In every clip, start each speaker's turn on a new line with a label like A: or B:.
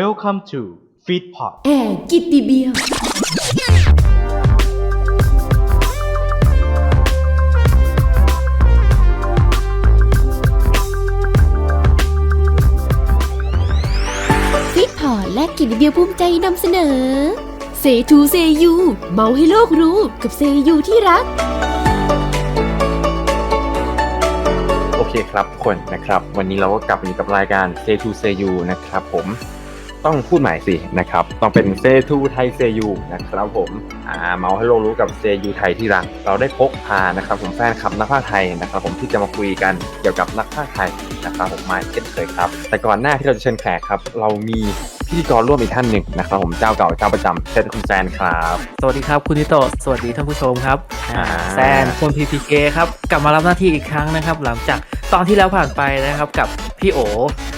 A: Welcome to Feedpot
B: แอร์กิตติเบียว ฟิตพอร์ตและกิตติเบียวภูมิใจนำเสนอ เซทูเซยู เมาให้โลกรู้กับเซยูที่รัก
C: โอเคครับทุกคนนะครับ วันนี้เราก็กลับมาอยู่กับรายการ Say to Say You นะครับผม ต้องพูดใหม่สินะครับ ต้องเป็น Say to ไทย Say You นะครับผมอ่าเมาให้โลกรู้กับ Say You ไทยที่รัก เราได้พกพานะครับผมแฟนคลับนักพากย์ไทยนะครับผมที่จะมาคุยกันเกี่ยวกับนักพากย์ไทยนะครับผมมาเช่นเคยครับ แต่ก่อนหน้าที่เราจะเชิญแขกครับ เรามีพิธีกรร่วมอีกท่านหนึ่งนะครับผมเจ้าเก่าเจ้าประจำเช่นคุณแซนครับ
D: สวัสดีครับคุณนิโตะสวัสดีท่านผู้ชมครับอ่า
C: อ่า
D: แซนคน PPK ครับกลับมารับหน้าที่อีกครั้งนะครับ หลังจากตอนที่แล้วผ่านไปนะครับกับพี่โอ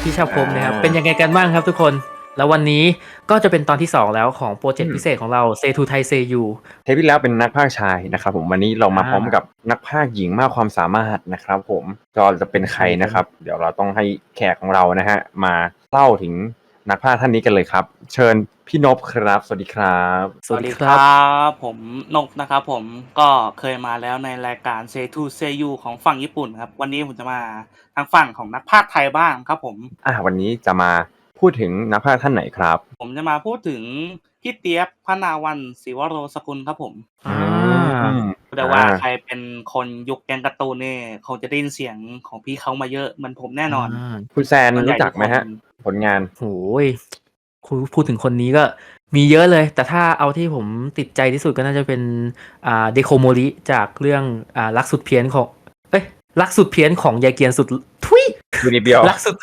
D: พี่ชาพรมนะครับเป็นยังไงกันบ้างครับทุกคน แล้ววันนี้ก็จะเป็นตอนที่ 2 แล้วของโปรเจกต์พิเศษของเรา Say to Thai Say You
C: เทปที่แล้วเป็นนักพากย์ชายนะครับผมวันนี้เรามา
D: อ่า
C: พร้อมกับนักพากย์หญิงมากความสามารถนะครับผมก็จะเป็นใครนะครับ เดี๋ยวเราต้องให้แขกของเรานะฮะมาเล่าถึงนักพากย์ท่านนี้กันเลยครับ เชิญพี่นพครับ สวัสดีครับ
D: สวัสดีครับ
E: บผมนกนะครับผมก็เคยมาแล้วในรายการ Say to Say You ของฝั่งญี่ปุ่นครับ วันนี้ผมจะมาทางฝั่งของนักพากย์ไทยบ้างครับผม
C: อ่าวันนี้จะมา พูดถึงนักพากย์ท่านไหนครับ
E: ผมจะมาพูดถึงพี่เจี๊ยบพนาวันศิวโรสกุลครับผม
D: อ่า
C: อืม
E: แต่ว่า
C: อ่า
E: ใครเป็นคนยุคแกงการ์ตูนเนี่ยคงจะได้ยินเสียงของพี่เขามาเยอะเหมันผมแน่นอนา
C: คุณแซนรู้จักไหมฮะ ผลงาน
D: โอ้ยคุณพูดถึงคนนี้ก็มีเยอะเลย แต่ถ้าเอาที่ผมติดใจที่สุดก็น่าจะเป็นอ่าเดโคโมริจากเรื่องอ่ารักสุดเพี้ยนของ เอ้ยรักสุดเพี้ยนของยายเกียนสุด ทุย
C: ยูนิเบียว
D: รักสุด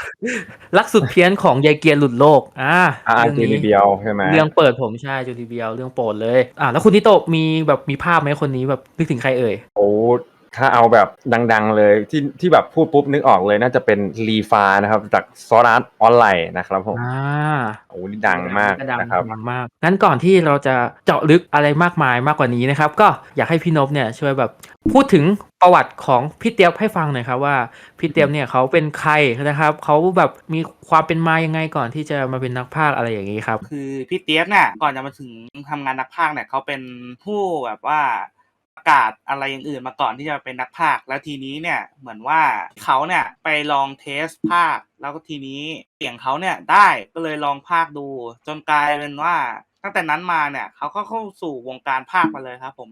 D: รักสุดเพี้ยนของยายเกียนหลุดโลก อ่า
C: อ่า
D: เรื่อง
C: ยูนิ
D: นี้
C: เบียวใช่ไหม
D: เรื่องเปิดผมใช่จูดีเบียวเรื่องโปรดเลย อ่าแล้วคุณนิโตะมีแบบมีภาพไหมคนนี้แบบนึกถึงใครเอ่ย
C: โอ้ ถ้าเอาแบบดัง ๆ เลยที่ที่แบบพูดปุ๊บนึกออกเลยน่าจะเป็นรีฟานะครับ จากซอรัสออนไลน์นะครับผม
D: อ่า
C: โอ้นี่ดังมาก
D: ดัง
C: นะครับ
D: ดังมากงั้นก่อนที่เราจะเจาะลึกอะไรมากมายมากกว่านี้นะครับ ก็อยากให้พี่นพเนี่ยช่วยแบบพูดถึงประวัติของพี่เตียบให้ฟังหน่อยครับว่าพี่เตียบเนี่ยเขาเป็นใครนะครับเขาแบบมีความเป็นมายังไงก่อนที่จะมาเป็นนักพากย์อะไรอย่างนี้ครับ
E: คือพี่เจี๊ยบเนี่ยก่อนจะมาถึงทำงานนักพากย์เนี่ยเขาเป็นผู้แบบว่าประ กาศอะไรอย่างอื่นมาก่อนที่จะเป็นนักพากย์แล้วทีนี้เนี่ยเหมือนว่าเขาเนี่ยไปลองเทสภาค แล้วก็ทีนี้เสียงเขาเนี่ยได้ก็เลยลองพากย์ดู จนกลายเป็นว่าตั้งแต่นั้นมาเนี่ยเขาก็เข้าสู่วงการพากย์มาเลยครับ ผม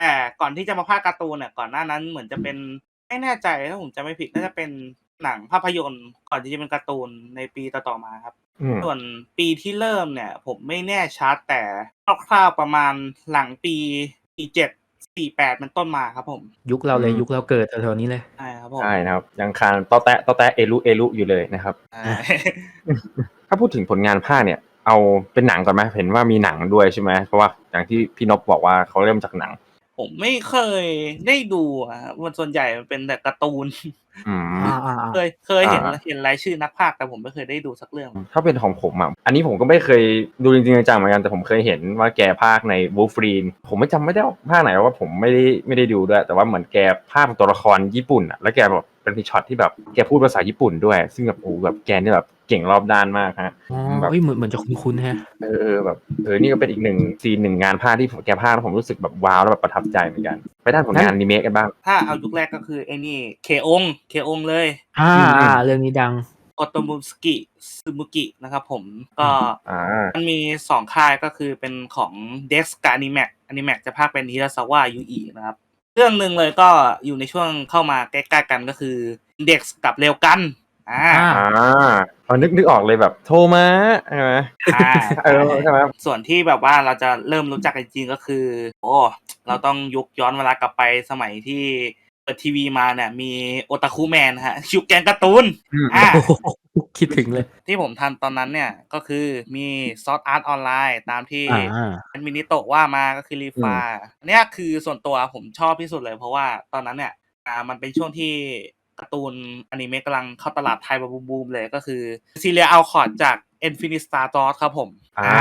E: แต่ก่อนที่จะมาพากย์การ์ตูนเนี่ยก่อนหน้านั้นเหมือนจะเป็นไม่แน่ใจถ้าผมจะไม่ผิดน่าจะเป็นหนังภาพยนตร์ก่อนที่จะเป็นการ์ตูนในปีต่อๆมาครับ
C: อืม
E: ส่วนปีที่เริ่มเนี่ย ผมไม่แน่ชัดแต่คร่าวๆประมาณหลังปีสี่เจ็ด สี่แปดเป็นต้นมาครับผม
D: ยุคเราเลย
C: อืม
D: ยุคเราเกิดแถวๆนี้เลย
E: ใช่ครับผม
C: ใช่นะครับ ยังคานตอแตะตอแตะเอลุเอลุอยู่เลยนะครับ
E: ใช่
C: ถ้าพูดถึงผลงานภาคเนี่ย เอาเป็นหนังก่อนไหมเห็นว่ามีหนังด้วยใช่ไหมเพราะว่าอย่างที่พี่นพบอกว่าเขาเริ่มจากหนัง
E: ผมไม่เคยได้ดูอะครับมันส่วนใหญ่มันเป็นแต่การ์ตูน
C: อืม
D: อ่าอ่าอ่า
E: เคยเคยเห็น
C: อ่า
E: เห็นรายชื่อนักพากย์แต่ผมไม่เคยได้ดูสักเรื่อง
C: ถ้าเป็นของผมอะ อันนี้ผมก็ไม่เคยดูจริงๆจังๆเหมือนกัน แต่ผมเคยเห็นว่าแกภาคในวูฟรีน ผมไม่จำไม่ได้ว่าภาคไหนว่าผมไม่ได้ไม่ได้ดูด้วย แต่ว่าเหมือนแกภาคเป็นตัวละครญี่ปุ่นอะ แล้วแกแบบเป็นช็อตที่แบบแกพูดภาษาญี่ปุ่นด้วย ซึ่งแบบโอ้โหแบบแกนี่แบบ เก่งรอบด้านมากฮะ
D: อ๋อ
C: แบบ
D: เฮ้ยเหมือนเหมือนจะคุ้นๆแฮะ
C: เออเออแบบเออนี่ก็เป็นอีกหนึ่งซีนหนึ่งงานภาคที่ผมแกภาคแล้วผมรู้สึกแบบว้าวแล้วแบบประทับใจเหมือนกันไปด้านผลงานอนิเมะกันบ้าง
E: ถ้าเอายุคแรกก็คือไอ้นี่เคองเคองเลย
D: อ่า
C: อืม
D: อ่าเรื่องนี้ดัง
E: โอโตมุสกิซึมุกินะครับผมก็
C: อ่า
E: มันมีสองค่ายก็คือเป็นของ Dex กับ Animac Animac จะพากเป็นฮิราซาวะยูอินะครับ เรื่องหนึ่งเลยก็อยู่ในช่วงเข้ามาใกล้ๆกันก็คือ Dex กับเร็วกัน อ่า
D: อ่า
C: อ่า เอานึกนึกออกเลยแบบโทมาใช่ไหม
E: อ่า
C: เออใช่ไหม
E: ส่วนที่แบบว่าเราจะเริ่มรู้จักกันจริงๆก็คือ โอ้เราต้องยุคย้อนเวลากลับไปสมัยที่เปิดทีวีมาเนี่ย มีโอตาคุแมนฮะยุคแกงการ์ตูน
C: อืม
E: อ่า
D: โอ้โหคิดถึงเลย
E: ที่ผมทันตอนนั้นเนี่ยก็คือมีซอสอาร์ตออนไลน์ตามที่
D: อ่า
E: เป็นมินิโตะว่ามาก็คือรีฟาอันเนี้ยคือส่วนตัวผมชอบที่สุดเลย เพราะว่าตอนนั้นเนี่ยอ่ามันเป็นช่วงที่ การ์ตูนอนิเมะกำลังเข้าตลาดไทยแบบบูมๆเลยก็คือซีเรียอัลคอร์ดจาก Infinite Star d o s ครับผม
C: อ่า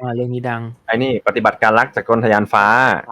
D: อ่าเรื่องนี้ดัง
C: ไอ้นี่ปฏิบัติการรักจากกลทะยานฟ้า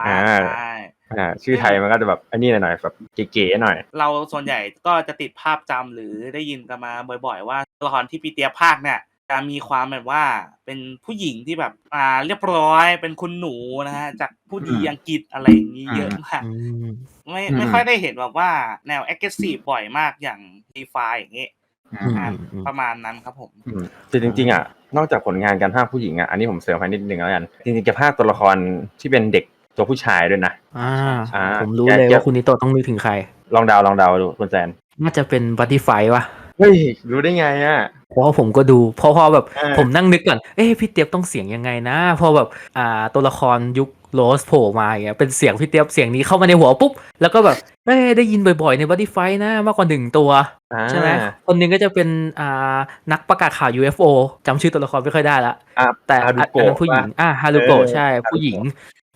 C: อ่า
E: ใช่
C: อ่าชื่อไทยมันก็จะแบบไอ้นี่หน่อยๆแบบเก๋ๆหน่อย
E: เราส่วนใหญ่ก็จะติดภาพจำหรือได้ยินกันมาบ่อยๆว่าตัวละครที่ปีเตียภาคเนี่ย จะมีความแบบว่าเป็นผู้หญิงที่แบบ อ่า เรียบร้อยเป็นคุณหนูนะฮะจากผู้ดีอังกฤษอะไรอย่างนี้เยอะมาก
D: อืม
E: ไม่
C: อืม
E: ไม่ค่อยได้เห็นแบบว่าแนว aggressive บ่อยมากอย่าง d e f i อย่างเงี้ย
D: อืม
E: อ่า
D: อืม
E: ประมาณนั้นครับผม
C: อืมแต่จริงๆอะนอกจากผลงานการภาคผู้หญิงอะอันนี้ผมเสริมให้นิดนึงแล้วกันจริงๆแกภาคตัวละครที่เป็นเด็กตัวผู้ชายด้วยนะ
D: อ่า
C: อ่า
D: ผมรู้
C: แก
D: เลย
C: แก
D: ว่าคุณนิโตะต้องนึกถึงใคร
C: ลองเดาลองเดาดูคุณแซน
D: น่าจะเป็นบัตตี้ไฟวะ
C: เฮ้ยรู้ได้ไงอะ
D: เพราะว่าผมก็ดูเพราะพอแบบ
C: เออ
D: ผมนั่งนึกก่อนเอ๊ะพี่เตียบต้องเสียงยังไงนะ พอแบบอ่าตัวละครยุคโรสโผล่มาอย่างเงี้ยเป็นเสียงพี่เตียบเสียงนี้เข้ามาในหัวปุ๊บ แล้วก็แบบเอ้ยได้ยินบ่อยๆ ในบัตตี้ไฟนะมากกว่าหนึ่งตัว
C: อ่า
D: ใช่ไหมคนหนึงก็จะเป็นอ่านักประกาศข่าว UFO จำชื่อตัวละครไม่ค่อยได้ละ
C: อะ
D: แต่
C: ฮารุ
D: อัน
C: โกะ
D: นั้นผู้หญิง
C: ปะ
D: อ่าฮารุโกะ
C: เออ
D: ใช่
C: ฮารุโกะ
D: ผู้หญิง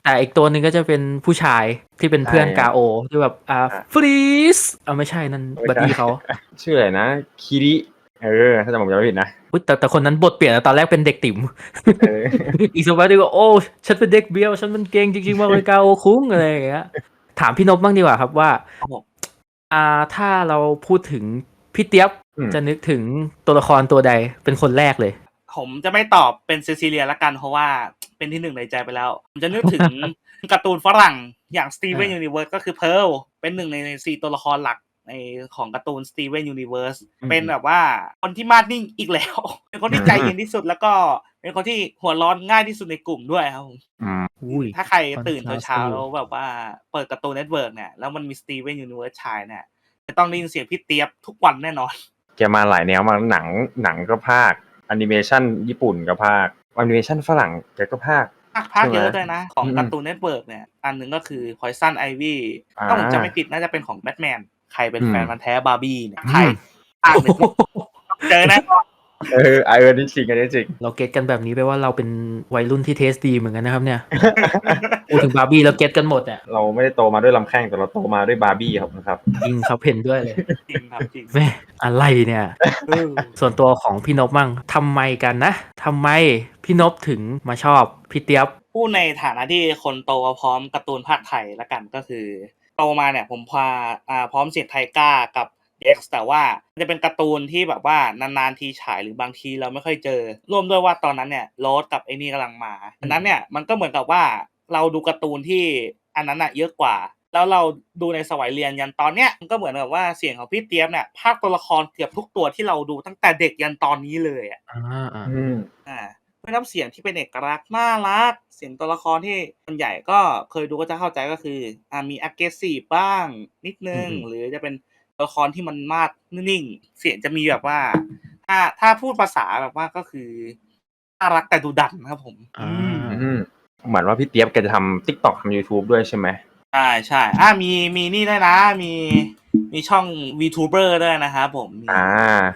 D: แต่อีกตัวหนึ่งก็จะเป็นผู้ชายที่เป็นเพื่อน
C: ใช่
D: กาโอที่แบบอ่า
C: อะ
D: ฟรีสอ่าไม่ใช่นั่น
C: ไม่ใช่
D: บัดดี้เขา
C: ชื่ออะไรนะคิริเออถ้าจำผมจำไม่ผิดนะ
D: อุ๊ยแต่แต่คนนั้นบทเปลี่ยนนะตอนแรกเป็นเด็กติ๋ม
C: เออ
D: อีกสักพักหนึงก็โอ้ฉันเป็นเด็กเบี้ยวฉันมันเก่งจริงๆมากเลยกาโอคุ้งอะไรอย่างเงี้ยถามพี่นพบ้างดีกว่าครับว่า
E: ครับผม
D: อ่าถ้าเราพูดถึงพี่เตียบ
C: อืม
D: จะนึกถึงตัวละครตัวใดเป็นคนแรกเลย
E: ผมจะไม่ตอบเป็นเซซิเลียละกันเพราะว่า เป็นที่หนึ่งในใจไปแล้ว ผมจะนึกถึงการ์ตูนฝรั่งอย่าง Steven
D: อ่า
E: Universe ก็คือ Pearl เป็นหนึ่งในสี่ตัวละครหลักในของการ์ตูน Steven Universe
D: อืม
E: เป็นแบบว่าคนที่มาดนิ่งอีกแล้ว เป็นคนที่ใจเย็นที่สุดแล้วก็เป็นคนที่หัวร้อนง่ายที่สุดในกลุ่มด้วยครับผม
C: อืม
D: อุ้ย
E: ถ้าใครตื่น
D: Contrast
E: เช้า
D: อ
E: ๆ
D: ยู่
E: แล้วแบบว่าเปิดการ์ตูนเน็ตเวิร์กเนี่ยแล้วมันมี Steven Universe ฉายเนี่ยจะต้องได้ยินเสียงพี่เตียบทุกวันแน่นอน
C: แกมาหลายแนวมากหนังหนังก็ภาคแอนิเมชันญี่ปุ่นก็ภาค แอนิเมชันฝรั่งแกก็ภาค
E: ภาคภาค
C: ใช่ไหม
E: เยอะด้วยนะ ของ
C: อืม
E: การ์ตูนเน็ตเวิร์กเนี่ย อันหนึ่งก็คือ Poison Ivy
C: อ่า
E: ถ้าผมจำไม่ผิดน่าจะเป็นของแบทแมนใครเป็น
C: อืม
E: แฟนมันธุ์แท้บาร์บี้เนี่ยใครอ่านหนึ่งเจอแนะ
C: เออไอเออนี่จริงอันนี้จริง
D: เราเก็ตกันแบบนี้ไปว่าเราเป็นวัยรุ่นที่เทสดีเหมือนกันนะครับเนี่ยพูดถึงบาร์บี้เราเก็ตกันหมดอะ
C: เราไม่ได้โตมาด้วยลำแข้งแต่เราโตมาด้วยบาร์บี้ครับนะครับ
D: จริงครับเห็นด้วยเลย
E: จริงครับจริง
D: แม่อะไรเนี่ย
E: เออ
D: ส่วนตัวของพี่นพมั่งทำไมกันนะทำไม พี่นพถึงมาชอบพี่เตียบ
E: พูดในฐานะที่คนโตมาพร้อมการ์ตูนภาคไทยละกันก็คือโตมาเนี่ยผมพาอ่าพร้อมเสียงไทก้ากับ X แต่ว่าจะเป็นการ์ตูนที่แบบว่านานๆทีฉายหรือบางทีเราไม่ค่อยเจอ ร่วมด้วยว่าตอนนั้นเนี่ยโรสกับไอ้นี่กำลังมาดังนั้นเนี่ยมันก็เหมือนกับว่าเราดูการ์ตูนที่อันนั้นอะเยอะกว่า แล้วเราดูในสวัยเรียนยันตอนเนี้ยมันก็เหมือนกับว่าเสียงของพี่เตียบเนี่ยภาคตัวละครเกือบทุกตัวที่เราดูตั้งแต่เด็กยันตอนนี้เลยอะ
D: อ่าอ่า
C: อืม
E: อ่า ด้วยน้ำเสียงที่เป็นเอกลักษณ์น่ารัก เสียงตัวละครที่คนใหญ่ก็เคยดูก็จะเข้าใจก็คืออ่ามี aggressive บ้างนิดนึง
C: อืม
E: หรือจะเป็นตัวละครที่มันมาดนิ่งๆเสียงจะมีแบบว่า ถ้าถ้าพูดภาษาแบบว่าก็คือน่ารักแต่ดุดันครับผม
D: อ่า
C: อืมเหมือนว่าพี่เจี๊ยบแกจะทำทิกตอกทำยูทูบด้วยใช่ไหม
E: ใช่ใช่อ่ามีมีนี่ด้วยนะ มีมีช่อง VTuber ด้วยนะครับผมมี
C: อ่า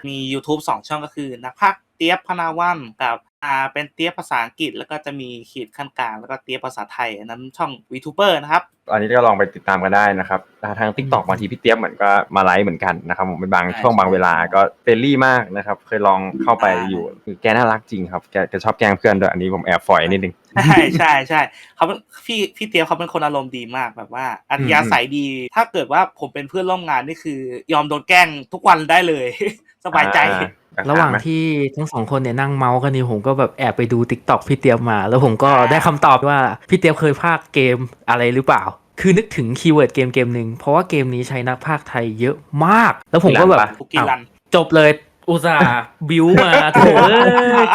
E: มี YouTube สองช่องก็คือ นักพากย์เตียบพนาวันกับ อ่า เป็นเตียบภาษาอังกฤษ แล้วก็จะมีขีดขั้นกลาง แล้วก็เตียบภาษาไทย อันนั้นช่อง VTuber นะครับ
C: อันนี้ก็ลองไปติดตามกันได้นะครับ ทางทิกตอกบางทีพี่เจี๊ยบเหมือนก็มาไลฟ์เหมือนกันนะครับผมเป็นบาง
E: ใช่
C: ช่วงบางเวลาก็เฟรนลี่มากนะครับ เคยลองเข้าไป
E: ใช่
C: อยู่คือแกน่ารักจริงครับแกแกชอบแกล้งเพื่อนด้วยอันนี้ผมแอบฝอยนิดนึง
E: ใช่ใช่ใช่เขาเป็นพี่พี่เตียบเขาเป็นคนอารมณ์ดีมากแบบว่าอัธยาศัยดี ถ้าเกิดว่าผมเป็นเพื่อนร่วมงานนี่คือ ยอมโดนแกล้งทุกวันได้เลย สบายใจ
C: อ่า
D: ระหว่าง
C: ถมไที่
D: ทั้งสองคนเนี่ยนั่งเมาส์กันนี่ผมก็แบบแอบไปดูติ๊กต็อกพี่เตียบมา แล้วผมก็
E: อ่า
D: ได้คำตอบว่าพี่เตียบเคยพากย์เกมอะไรหรือเปล่า คือนึกถึงคีย์เวิร์ดเกมเกมหนึ่งเพราะว่าเกมนี้ใช้นักพากย์ไทยเยอะมาก แล้วผมก็แบบ
E: คุกกี้รัน
D: จบเลย อุตส่าห์บิวมาโถเอ้ย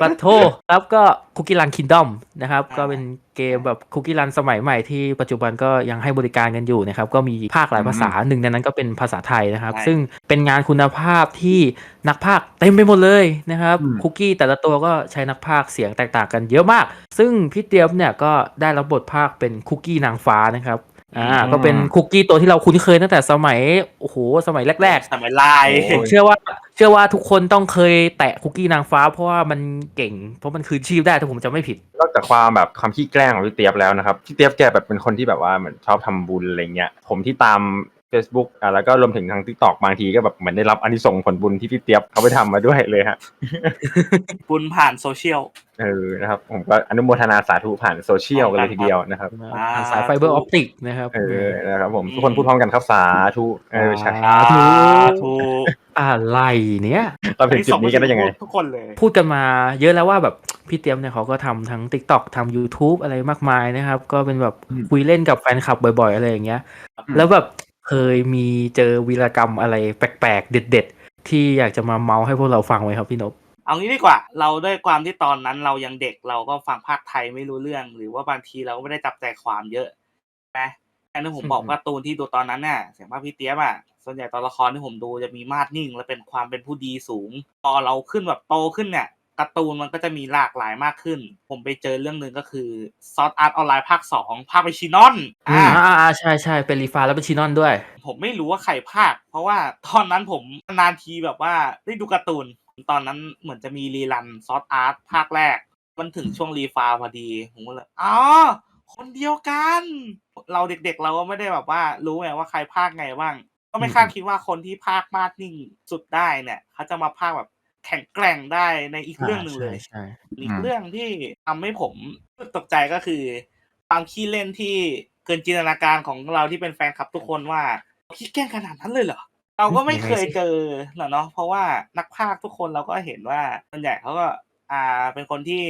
D: ปัดโทครับก็คุกกี้รันคินดอมนะครับ
E: อ่า
D: ก็เป็นเกมแบบคุกกี้รันสมัยใหม่ที่ปัจจุบันก็ยังให้บริการกันอยู่นะครับ ก็มีภาคหลายภาษาหนึ่งในนั้นก็เป็นภาษาไทยนะครับ
E: ใช่
D: ซึ่งเป็นงานคุณภาพที่นักพากย์เต็มไปหมดเลยนะครับ
C: อืม
D: คุกกี้แต่ละตัวก็ใช้นักพากย์เสียงแตกต่างกันเยอะมาก ซึ่งพี่เตียบเนี่ยก็ได้รับบทภาคเป็นคุกกี้นางฟ้านะครับ อ่า ก็เป็นคุกกี้ตัวที่เราคุ้นเคยตั้งแต่สมัยโอ้โหสมัยแรกๆ
E: สมัยไลน์
C: โอ้ย
D: เชื่อว่า เชื่อว่าทุกคนต้องเคยแตะคุกกี้นางฟ้า เพราะว่ามันเก่ง เพราะมันคืนชีพได้ถ้าผมจะไม่ผิด
C: นอกจากความแบบความขี้แกล้งของพี่เจี๊ยบแล้วนะครับพี่เจี๊ยบแกแบบเป็นคนที่แบบว่าเหมือนชอบทำบุญอะไรเงี้ยผมที่ตาม Facebook อะแล้วก็รวมถึงทาง TikTok บางทีก็แบบเหมือนได้รับอานิสงส์ผลบุญที่พี่เจี๊ยบเขาไปทำมาด้วยเลยฮะ
E: บุญผ่านโซเชียล
C: เออนะครับ ผมก็อนุโมทนาสาธุผ่านโซเชียลกันเลยทีเดียวนะครับ
E: อ่า
D: ผ่านสายไฟเบอร์ออปติกนะครับ
C: เออนะครับผม
E: อืม
C: ทุกคนพูดพร้อมกันครับสาธุเออใช่
D: สาธุ
E: ถูก
D: อะไรเนี่ย
C: เราถึงจุดนี้กันได้ยังไง
E: ทุกคนเลย
D: พูดกันมาเยอะแล้วว่าแบบพี่เตรียมเนี่ยเขาก็ทำทั้ง Tik t o อกทำ YouTube อะไรมากมายนะครับ ก็เป็นแบบ
C: อืม
D: คุยเล่นกับแฟนคลับบ่อยๆ อะไรอย่างเงี้ย
C: อืม
D: แล้วแบบ เคยมีเจอวีรกรรมอะไรแปลกๆ เด็ด ๆ ที่อยากจะมาเมาให้พวกเราฟังไหมครับพี่นพ
E: เอางี้ดีกว่า เราด้วยความที่ตอนนั้นเรายังเด็กเราก็ฟังภาคไทยไม่รู้เรื่อง หรือว่าบางทีเราก็ไม่ได้จับใจความเยอะใช่ไหมอันนี้ผมบอกว่าตูนที่ดูตอนนั้นเนี่ยเสียงภาคพี่เตี้ยบอะส่วนใหญ่ตัวละครที่ผมดูจะมีมาดนิ่ง และเป็นความเป็นผู้ดีสูงพอเราขึ้นแบบโตขึ้นเนี่ย การ์ตูนมันก็จะมีหลากหลายมากขึ้น ผมไปเจอเรื่องหนึ่งก็คือซอ t อาร์ตออนไลน์ภาคสองภาคไปชินอนอ่า
D: อ่าอ่าใช่ใช่เป็นรีฟาแล้วเป็นชินอนด้วย
E: ผมไม่รู้ว่าใครภาค เพราะว่าตอนนั้นผมนานทีแบบว่าได้ดูการ์ตูน ตอนนั้นเหมือนจะมีรีรันซอสอาร์ตภาคแรก มันถึงช่วงรีฟาพอดีผมก็เลยอ๋อคนเดียวกัน เราเด็กๆเราก็ไม่ได้แบบว่า รู้ไงว่าใครภาคไงบ้าง ก็ไม่คาดคิดว่าคนที่ภาคมาดนิ่งสุดได้เนี่ย เขาจะมาภาคแบบ แข็งแกร่งได้ในอีกเรื่องหนึ่งเลย
D: ใช่
E: อีกเรื่องที่ทำให้ผมตกใจก็คือ ความขี้เล่นที่เกินจินตนาการของเราที่เป็นแฟนคลับทุกคนว่าขี้แกล้งขนาดนั้นเลยเหรอเราก็ไม่เคยเจอหรอกเนาะเพราะว่านักพากย์ทุกคนเราก็เห็นว่าส่วนใหญ่เขาก็อ่าเป็นคนที่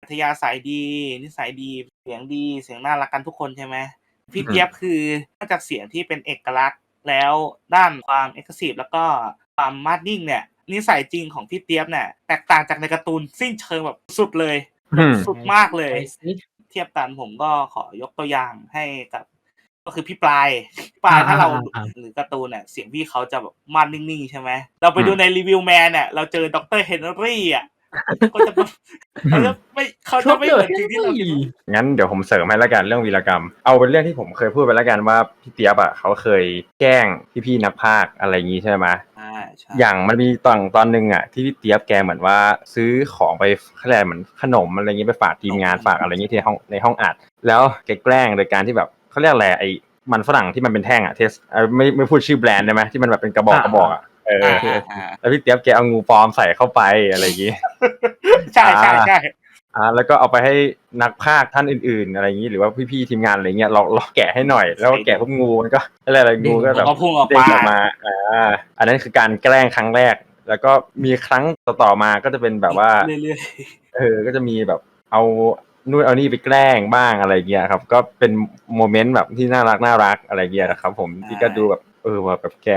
E: อัธยาศัยดี นิสัยดีเสียงดีเสียงน่ารักกันทุกคนใช่ไหมพี่เจี๊ยบคือนอกจากเสียงที่เป็นเอกลักษณ์แล้วด้านความเอกลักษณ์แล้วก็ความมาดนิ่งเนี่ย นิสัยจริงของพี่เจี๊ยบเนี่ยแตกต่างจากในการ์ตูนสิ้นเชิงแบบสุดเลย
C: อืม
E: สุดมากเลย
D: ไปสิ
E: เทียบกันผมก็ขอยกตัวอย่างให้กับ ก็คือพี่ปลายพี่ปลายถ้าเราหรือการ์ตูนเนี่ยเสียงพี่เขาจะแบบมันนิ่งๆใช่ไหมเราไปดูในรีวิวแมนเนี่ยเราเจอดรเฮนรี่อะก็จะแบบเขาจะไม่เขาจะไม่เหมือนจริงที่เราคิดว่า
C: งั้นเดี๋ยวผมเสริมให้ละกันเรื่องวีรกรรม เอาเป็นเรื่องที่ผมเคยพูดไปแล้วกันว่าพี่เตียบอะเขาเคยแกล้งพี่ๆนักพากย์อะไรอย่างงี้ใช่ไหม
E: ใช่ใช่
C: อย่างมันมีตอนตอนหนึ่งอะที่พี่เตียบแกเหมือนว่า ซื้อของไปเขาเรียกอะไรเหมือนขนมอะไรอย่างงี้ไปฝากทีมงานฝากอะไรอย่างงี้ที่ห้องในห้องอัด แล้วแกแกล้งโดยการที่แบบเขาเรียกอะไรไอ้มันฝรั่งที่มันเป็นแท่งอะเทสเอ่อไม่ไม่พูดชื่อแบรนด์ได้ไหมที่มันแบบเป็นกระบอกกระบอกอะเออ
E: อ่าอ่าอ่า
C: แล้วพี่เตียบแกเอางูปลอมใส่เข้าไปอะไรอย่างงี้
E: ใช่ใช่ใช่
C: อ่าแล้วก็เอาไปให้นักพากย์ท่านอื่นๆ อะไรอย่างนี้หรือว่าพี่ๆทีมงานอะไรเงี้ยเราเราแกะให้หน่อย แล้วแกะพวกงูมันก็อะไรอะไรงูก็แบบ
E: ก็พุ่งออก
C: เด้ง
E: มา
C: ออกมาอ่าอันนั้นคือการแกล้งครั้งแรก แล้วก็มีครั้งต่อๆมาก็จะเป็นแบบว่า
E: เรื่อย
C: เออก็จะมีแบบเอานู่นเอานี่ไปแกล้งบ้างอะไรเงี้ยครับ ก็เป็นโมเมนต์แบบที่น่ารักน่ารักอะไรเงี้ยนะครับผมที่ก็ดูแบบเออว่าแบบแก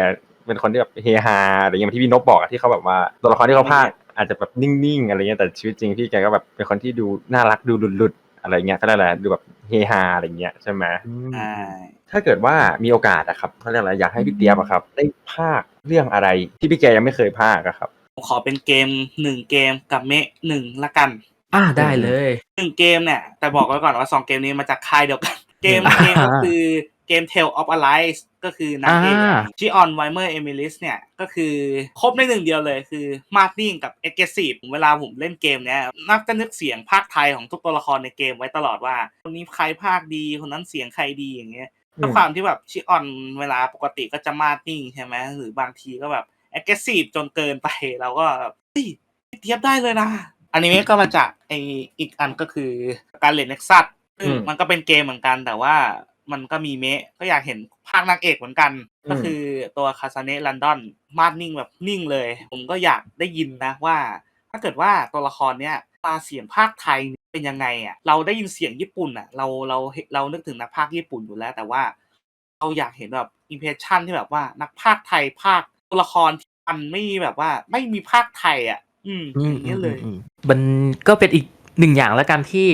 C: เป็นคนที่แบบเฮฮาอะไรเงี้ยที่พี่นพบอกอะที่เขาแบบว่าตัวละครที่เขาพากย์ อาจจะแบบนิ่งๆอะไรเงี้ยแต่ชีวิตจริงพี่แกก็แบบเป็นคนที่ดูน่ารักดูหลุดๆอะไรเงี้ยก็ได้แหละดูแบบเฮฮาอะไรเงี้ยใช่ไหม
E: ๆใช่
C: ถ้าเกิดว่ามีโอกาสอะครับเขาเรียกอะไรอยากให้พี่เตียบอะครับ ได้ภาคเรื่องอะไรที่พี่แกยังไม่เคยภาคอะครับ
E: ผมขอเป็นเกมหนึ่งเกมกับเมะหนึ่งละกัน
D: อ่าได้เลย
E: หนึ่งเกมเนี่ยแต่บอกไว้ก่อนว่าสองเกมนี้มาจากค่ายเดียวกัน เกม
D: อ่า
E: เกมก็คือ เกม Tale of Arise ก็คือนางเอก
D: อ่า
E: ชิออนไวเมอร์เอมิลิสเนี่ย ก็คือครบในหนึ่งเดียวเลยคือมาร์ติงกับเอ็กเกซีฟเวลาผมเล่นเกมเนี้ยนักจะนึกเสียงภาคไทยของทุกตัวละครในเกมไว้ตลอดว่า คนนี้ใครภาคดีคนนั้นเสียงใครดีอย่างเงี้ยด้วยความที่แบบชิออนเวลาปกติก็จะมาดนิ่งใช่ไหมหรือบางทีก็แบบแอคทีฟจนเกินไปเราก็แบบเฮ้ยเทียบได้เลยนะอันนี้ก็มาจากไออีกอันก็คือการเล่นเน็กซัสซึ่ง
C: อืม
E: มันก็เป็นเกมเหมือนกันแต่ว่า มันก็มีเมะก็อยากเห็นภาคนางเอกเหมือนกัน
C: อืม
E: ก็คือตัวคาซาเนะลันดอนมาดนิ่งแบบนิ่งเลย ผมก็อยากได้ยินนะว่า ถ้าเกิดว่าตัวละครเนี้ยมาเสียงภาคไทยเป็นยังไงอะเราได้ยินเสียงญี่ปุ่นอะเราเราเรานึกถึงนักภาคญี่ปุ่นอยู่แล้ว แต่ว่าเราอยากเห็นแบบอิมเพรสชันที่แบบว่านักภาคไทยภาคตัวละครที่มันไม่มีแบบว่าไม่มีภาคไทยอะ อืมอย่างเงี้ยเลย
D: อืมมันก็เป็นอีก หนึ่งอย่างแล้วกันที่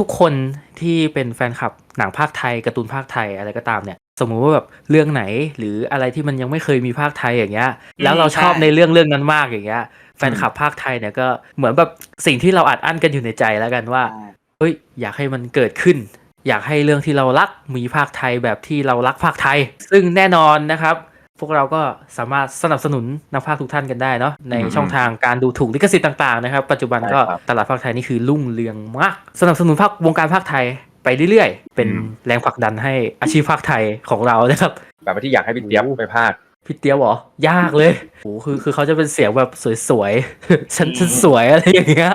D: ทุกๆ คนที่เป็นแฟนคลับหนังภาคไทยการ์ตูนภาคไทยอะไรก็ตามเนี่ย สมมุติว่าแบบเรื่องไหนหรืออะไรที่มันยังไม่เคยมีภาคไทยอย่างเงี้ย แล้วเราชอบ
E: ใช่
D: ในเรื่องเรื่องนั้นมากอย่างเงี้ย แฟนคลับภาคไทยเนี่ยก็เหมือนแบบสิ่งที่เราอัดอั้นกันอยู่ในใจแล้วกันว่าเฮ้ยอยากให้มันเกิดขึ้น อยากให้เรื่องที่เรารักมีภาคไทยแบบที่เรารักภาคไทย ซึ่งแน่นอนนะครับ พวกเราก็สามารถสนับสนุนนักภาคทุกท่านกันได้เนาะใน
C: อืม
D: ช่องทางการดูถูกลิขสิทธิ์ต่างๆนะครับ ปัจจุบันก็
C: ใช่ครับ
D: ตลาดภาคไทยนี่คือรุ่งเรืองมาก สนับสนุนภาควงการภาคไทยไปเรื่อยๆ เป็น
C: อืม
D: แรงผลักดันให้อาชีพภาคไทยของเรานะครับ
C: แบบว่าที่อยากให้พี่เตียบไปภาค
D: พี่เตี้ยวเหรอยากเลยโหคือคือเขาจะเป็นเสียงแบบสวยๆฉันฉันสวยอะไรอย่างเงี้ย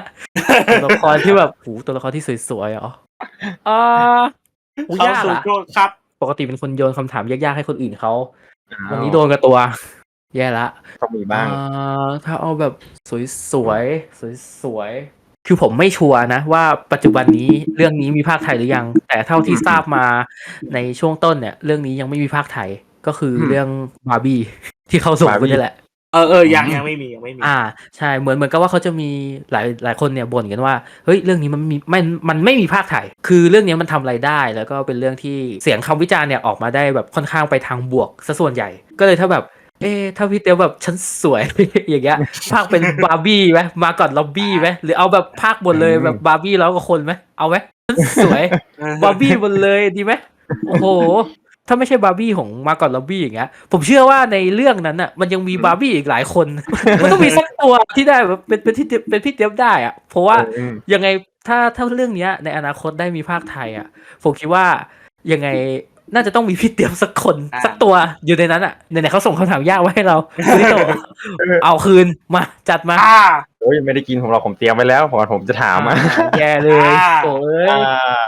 D: ตัวละครที่แบบโหตัวละครที่สวยๆเหรออ่าโห
E: เข้ายา
D: ก
E: สู่
D: อะ
E: โจทย์ครับ
D: ปกติเป็นคนโยนคำถามยากๆให้คนอื่นเขา
C: อ้า ว
D: วันนี้โดนกับตัว แย่ละ
C: ต้องมีบ้าง
D: อ่าถ้าเอาแบบสวยสวยสวยสวยๆคือผมไม่ชัวร์นะ ว่าปัจจุบันนี้เรื่องนี้มีภาคไทยหรือยัง แต่เท่าที่ทราบมาในช่วงต้นเนี่ย เรื่องนี้ยังไม่มีภาคไทยก็คืออ
C: ม
D: เรื่องบาร์บี้ที่เขาส่งไป
C: Barbie
D: นี่แหละ
E: เออเออยังยังไม่มียังไม่มี
D: อ่าใช่เหมือนเหมือนกับว่าเขาจะมีหลายหลายคนเนี่ยบ่นกันว่าเฮ้ยเรื่องนี้มันมีไม่มันไม่มีภาคไทยคือเรื่องนี้มันทำรายได้ แล้วก็เป็นเรื่องที่เสียงคำวิจารณ์เนี่ยออกมาได้แบบค่อนข้างไปทางบวกซะส่วนใหญ่ ก็เลยถ้าแบบ เอ๊ะถ้าพี่เตียวแบบฉันสวย อย่างเงี้ยภาคเป็นบาร์บี้ไหมมาก่อนล็อบบี้ไหมหรือเอาแบบภาคบนเลย
C: อืม
D: แบบบาร์บี้แล้วกับคนไหมเอาไหมฉันสวย บาร์บี้บนเลยดีไหมโอ้โห ถ้าไม่ใช่บาร์บี้ของมาก่อนล็อบบี้อย่างเงี้ยผมเชื่อว่าในเรื่องนั้นอะมันยังมีบาร์บี้อีกหลายคน มันต้องมีสักตัวที่ได้แบบเป็นเป็นที่เป็นพี่เจี๊ยบได้อะเพราะว่า
C: อืม
D: ยังไงถ้าถ้าเรื่องเนี้ย ในอนาคตได้มีภาคไทยอะผมคิดว่ายังไงน่าจะต้องมีพี่เจี๊ยบสักคน
E: อ่า
D: สักตัวอยู่ในนั้นอะไหนๆเขาส่งคำถามยากไว้ให้เราคุณนิโตะเอาคืนมาจัดมา
E: อ่า
C: โอ้ยไม่ได้กินผมหรอกผมเตรียมไว้แล้วผมผมจะถามอะ
D: แย่เลย
E: อ่า
D: โอ้ย
C: อ่า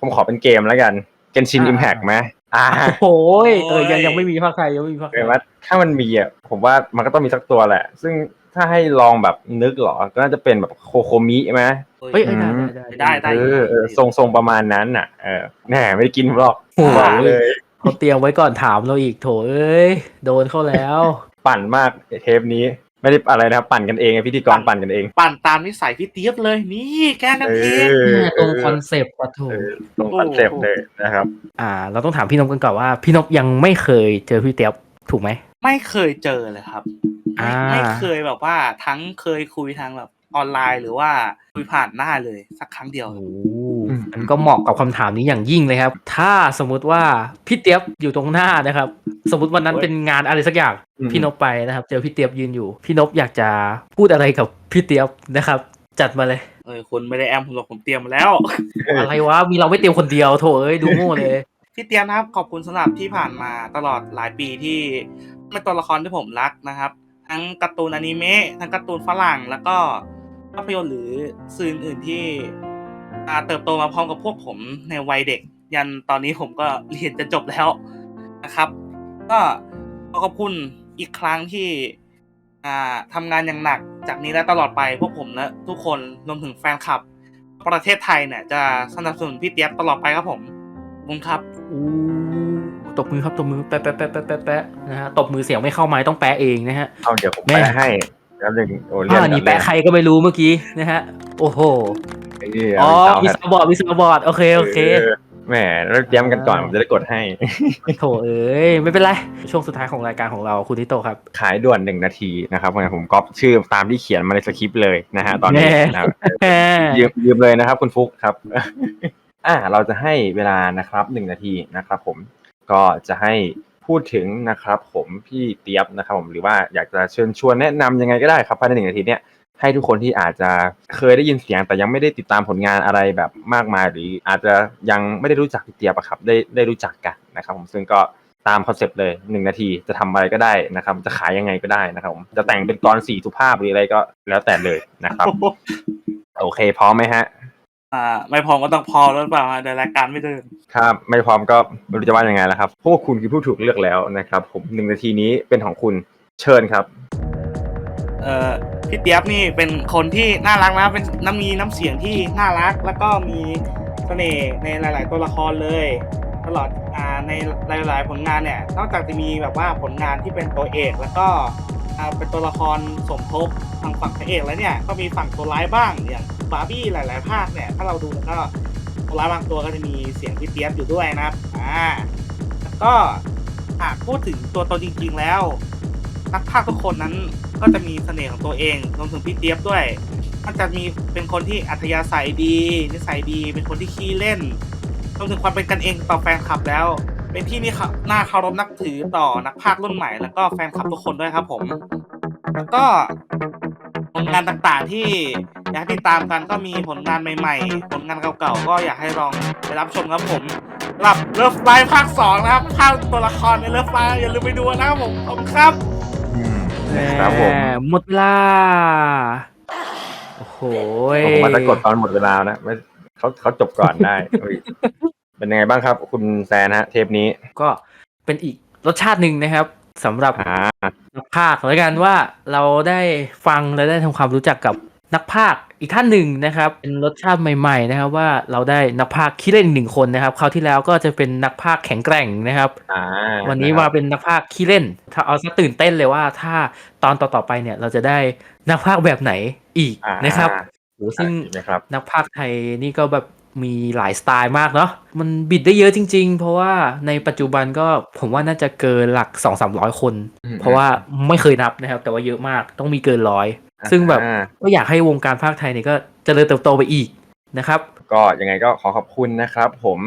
C: ผมขอเป็นเกมแล้วกันเกนชิน
D: อ่า
C: อิมแพกไหม อ่า
D: โอ้ยเออ
E: โอ้ย
D: ยังยังไม่มีภาคไทยยังไม่มีภาคไท
C: เห็น
D: ย
C: ว่าถ้ามันมีอะผมว่ามันก็ต้องมีสักตัวแหละ ซึ่งถ้าให้ลองแบบนึกเหรอ ก็น่าจะเป็นแบบโคโคมิไหม
D: เฮ้ยเอ้ยได้ได้
E: ได้ได้
C: เออเออทรงทรงประมาณนั้นอะเออแหน่ไม่ได้กินผมหรอก
D: โอ้โห
C: บอกเลย
D: เขาเตรียมไว้ก่อนถามเราอีกโถเอ้ย โดนเข้าแล้ว
C: ปั่นมากเทปนี้ ไม่ได้อะไรนะครับ ปั่นกันเองไงพิธีกรปั่นกันเอง
E: ปั่นตามนิสัยพี่เจี๊ยบเลยนี่แกล้งกัน
C: เอ
E: เอง
C: อ
D: ตรงคอนเซปต์ปะโถ
C: เออตรงคอนเซปต์เลยนะครับ
D: อ่า เราต้องถามพี่นพกันก่อนว่า พี่นพยังไม่เคยเจอพี่เตียบถูกไหม
E: ไม่เคยเจอเลยครับไม่
D: อ่า
E: ไม่เคยแบบว่าทั้งเคยคุยทางแบบออนไลน์หรือว่าคุยผ่านหน้าเลยสักครั้งเดียว
D: โอ้
C: อืม
D: มันก็เหมาะกับคำถามนี้อย่างยิ่งเลยครับ ถ้าสมมุติว่าพี่เตียบอยู่ตรงหน้านะครับ สมมติวันนั้นเป็นงานอะไรสักอย่าง
C: อืม
D: พี่นพไปนะครับ เจอพี่เตียบยืนอยู่ พี่นพอยากจะพูดอะไรกับพี่เตียบนะครับ จัดมาเลย
E: เออคุณไม่ได้แอมผมหรอกผมเตรียมมาแล้ว
D: อะไรวะมีเราไม่เตรียมคนเดียวโถเอ้ยดูโง่เลย
E: พี่เตรียมนะครับขอบคุณสำหรับที่ผ่านมาตลอดหลายปีที่เป็นตัวละครที่ผมรักนะครับ ทั้งการ์ตูนอนิเมะทั้งการ์ตูนฝรั่งแล้วก็ภาพยนตร์หรือสื่ออื่นๆที่อ่า เติบโตมาพร้อมกับพวกผมในวัยเด็ก ยันตอนนี้ผมก็เรียนจะจบแล้วนะครับ ก็ขอขอบคุณอีกครั้งที่อ่าทำงานอย่างหนักจากนี้และตลอดไปพวกผมและทุกคนรวมถึงแฟนคลับ ประเทศไทยเนี่ย จะสนับสนุนพี่เตียบตลอดไปครับผมขอบคุณครับ
D: อู้ตบมือครับตบมือแปะแปะแปะแปะแปะแปะนะฮะตบมือเสียงไม่เข้าไม้ต้องแปะเองนะฮะ
C: เอาเดี๋ยวผม
D: แม่
C: แปลให้แล้วหนึ่งโอ้เรีย
D: อ่านี่แปะใครก็ไม่รู้เมื่อกี้นะฮะโอ้โห
C: ไอ้เหี้ย
D: อ๋อ
C: เอา
D: มี
C: ครับ
D: สบอร์ดมีสบอร์ดโอเคโอเค
C: แหมแล้วเตรียมกันก่อนผมจะได้กดให้
D: โถเอ้ยไม่เป็นไรช่วงสุดท้ายของรายการของเราคุณทิโตครับ
C: ขายด่วนหนึ่งนาทีนะครับงั้นผมก๊อปชื่อตามที่เขียนมาในสคริปต์เลยนะฮะตอนนี้
D: แน่
C: นะครับยืมยืมเลยนะครับ คุณฟุกครับ อ่าเราจะให้เวลานะครับหนึ่งนาทีนะครับ ผมก็จะให้พูดถึงนะครับ ผมพี่เตียบนะครับ ผมหรือว่าอยากจะเชิญชวนแนะนำยังไงก็ได้ครับภายในหนึ่งนาทีเนี้ย ให้ทุกคนที่อาจจะเคยได้ยินเสียง แต่ยังไม่ได้ติดตามผลงานอะไรแบบมากมาย หรืออาจจะยังไม่ได้รู้จักพี่เตียบอะครับได้ได้รู้จักกันนะครับผมซึ่งก็ตามคอนเซปต์เลยหนึ่งนาทีจะทำอะไรก็ได้นะครับ จะขายยังไงก็ได้นะครับผมจะแต่งเป็นกรสีสุภาพหรืออะไรก็แล้วแต่เลยนะครับ โอเคพร้อมไหมฮะ
E: อ่า ไม่พร้อมก็ต้องพอแล้วหรือเปล่าฮะเดี๋ยวรายการไม่เดิน
C: ครับไม่พร้อมก็ไม่รู้จะว่ายังไงแล้วครับพวกคุณคือผู้ถูกเลือกแล้วนะครับ ผมหนึ่งนาทีนี้เป็นของคุณเชิญครับ
E: เอ่อพี่เตียบนี่เป็นคนที่น่ารักนะเป็นน้ำมีน้ำเสียงที่น่ารัก แล้วก็มีเสน่ห์ในหลาย ๆ ตัวละครเลย ตลอดอ่าในหลาย ๆ ผลงานเนี่ยนอกจากจะมีแบบว่าผลงานที่เป็นตัวเอกแล้วก็อ่าเป็นตัวละครสมทบทางฝั่งพระเอกแล้วเนี่ยก็มีฝั่งตัวร้ายบ้างอย่างบาร์บี้หลาย ๆ ภาคเนี่ยถ้าเราดูแล้วก็ตัวร้ายบางตัวก็จะมีเสียงพี่เตียบอยู่ด้วยนะครับอ่าแล้วก็หากพูดถึงตัวตนจริง ๆ แล้วนักพากย์ทุกคนนั้น ก็จะมีเสน่ห์ของตัวเองรวมถึงพี่เจี๊ยบด้วยมันจะมีเป็นคนที่อัธยาศัยดีนิสัยดี เป็นคนที่ขี้เล่นรวมถึงความเป็นกันเองต่อแฟนคลับแล้ว เป็นที่นี่น่าเคารพนับถือต่อนักพากย์รุ่นใหม่แล้วก็แฟนคลับทุกคนด้วยครับผมแล้วก็ผลงานต่างๆที่อยากติดตามกันก็มีผลงานใหม่ๆ ผลงานเก่าๆ ก็อยากให้ลองไปรับชมครับผมหรับเลิฟไลฟ์ภาคสองนะครับภาคตัวละครในเลิฟไลฟ์อย่าลืมไปดูนะครับผมขอบคุณครับ
C: ครับผม
D: แหหมดเวลา โอ้โหย
C: ผมว่าจะกดตอนหมดเวลานะไม่เขาเขาจบก่อนได้เฮ้ยเป็นยังไงบ้างครับ คุณแซนฮะ เทปนี้
D: ก็เป็นอีกรสชาติหนึ่งนะครับสำหรับ
C: อ่า
D: นักภาคแล้วกันว่าเราได้ฟังและได้ทำความรู้จักกับ นักภาคอีกท่านหนึ่งนะครับ เป็นรสชาติใหม่ ๆ นะครับว่าเราได้นักภาคขี้เล่นอีกหนึ่งคนนะครับคราวที่แล้วก็จะเป็นนักภาคแข็งแกร่งนะครับ
C: อ่า
D: วันนี้ะ
C: ค
D: มา
C: รับ
D: เป็นนักภาคขี้เล่น ถ้าเอาซะตื่นเต้นเลยว่าถ้าตอนต่อๆไปเนี่ยเราจะได้นักภาคแบบไหนอีก
C: อ่า
D: นะครับโหซึ่ง
C: นะครับ
D: นักพากย์ไทยนี่ก็แบบมีหลายสไตล์มากเนาะมันบิดได้เยอะจริง ๆ เพราะว่าในปัจจุบันก็ผมว่าน่าจะเกินหลัก2 3 0 0คน
C: อืม
D: เพราะว่าไม่เคยนับนะครับ แต่ว่าเยอะมากต้องมีเกินร้อย ซึ่งแบบ
C: อ่า
D: ก็อยากให้วงการภาคไทยเนี่ยก็เจริญเติบโตไปอีกนะครับ
C: ก็ยังไงก็ขอขอบคุณนะครับ ผม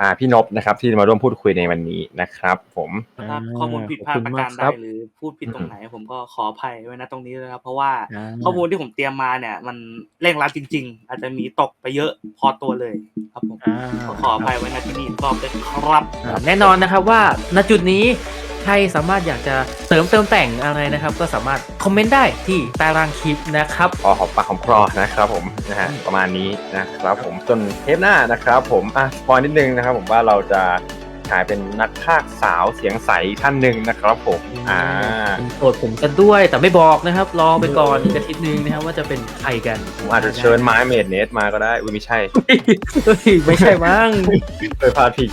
C: อ่าพี่นพนะครับ ที่มาร่วมพูดคุยในวันนี้นะครับ ผม
E: ถ้าข้อมูลผิดพลาด
D: ขอบคุณ
E: ประการ
D: มาก
E: ใด
D: ครับ
E: หรือพูดผิดตรงไหน ผมก็ขออภัยไว้นะตรงนี้เลยครับ เพราะว่า
D: อ่า
E: ข้อมูลที่ผมเตรียมมาเนี่ย มันเร่งรัดจริง ๆ อาจจะมีตกไปเยอะพอตัวเลยครับผม
D: อ่า
E: ขอขออภัยไว้นะที่นี่รอบด้วยครับ
D: อ่าแน่นอนนะครับว่าณจุดนี้ใครสามารถอยากจะเสริมเติมแต่งอะไรนะครับ ก็สามารถคอมเมนต์ได้ที่ใต้ล่างคลิปนะครับ
C: ขอหอมปากหอมครอนะครับผมนะฮะประมาณนี้นะครับผมจนเทปหน้านะครับผมอะพอนิดนึงนะครับผมว่าเราจะ ขายเป็นนักพากย์สาวเสียงใสท่านหนึ่งนะครับผมอ่า
D: เป็นโปรดผมกันด้วยแต่ไม่บอกนะครับรอไปก่อนอีกอาทิตย์หนึงนะครับว่าจะเป็นใครกัน
C: ผมอาจจะเชิญไม้เมดเนสมาก็ได้ อุ้ยไม่ใช่
D: เฮ้ยไม่ใช่มั้ง
C: โดยพาดพิง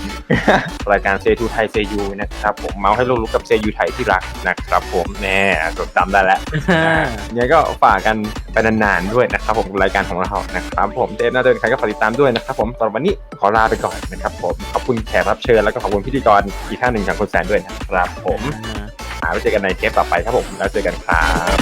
C: รายการเซทูไทยเซยูนะครับผมเมาส์ให้ลูกรู้กับเซยูไทยที่รักนะครับผมแน่จดจำได้แล้ว เนี่ยก็ฝากกันไปนานๆด้วยนะครับผมรายการของเรานะครับผมเดฟหน้าเดินใครก็ฝากติดตามด้วยนะครับผมสำหรับวันนี้ขอลาไปก่อนนะครับผมขอบคุณแขกรับเชิญแล้วก็ขอบคุณพิธีกรอีกท่านหนึ่งอย่างคุณแซนด้วยนะครับผมหาไว้เจอกันในเทปต่อไปครับผมแล้วเจอกันครับ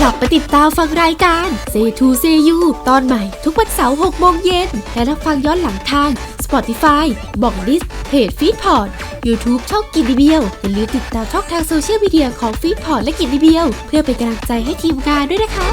B: กลับไปติดตามฟังรายการ Say to Say You ตอนใหม่ทุกวันเสาร์6โมงเย็นและรับฟังย้อนหลังทาง Spotify บอกดิสเพจ f e e d p o d YouTube ช่องกินดีเบียวอย่าลืมติดตามช่องทางโซเชียลมีเดียของ f e e d p o d และกินดีเบียว เพื่อเป็นกำลังใจให้ทีมงานด้วยนะคะ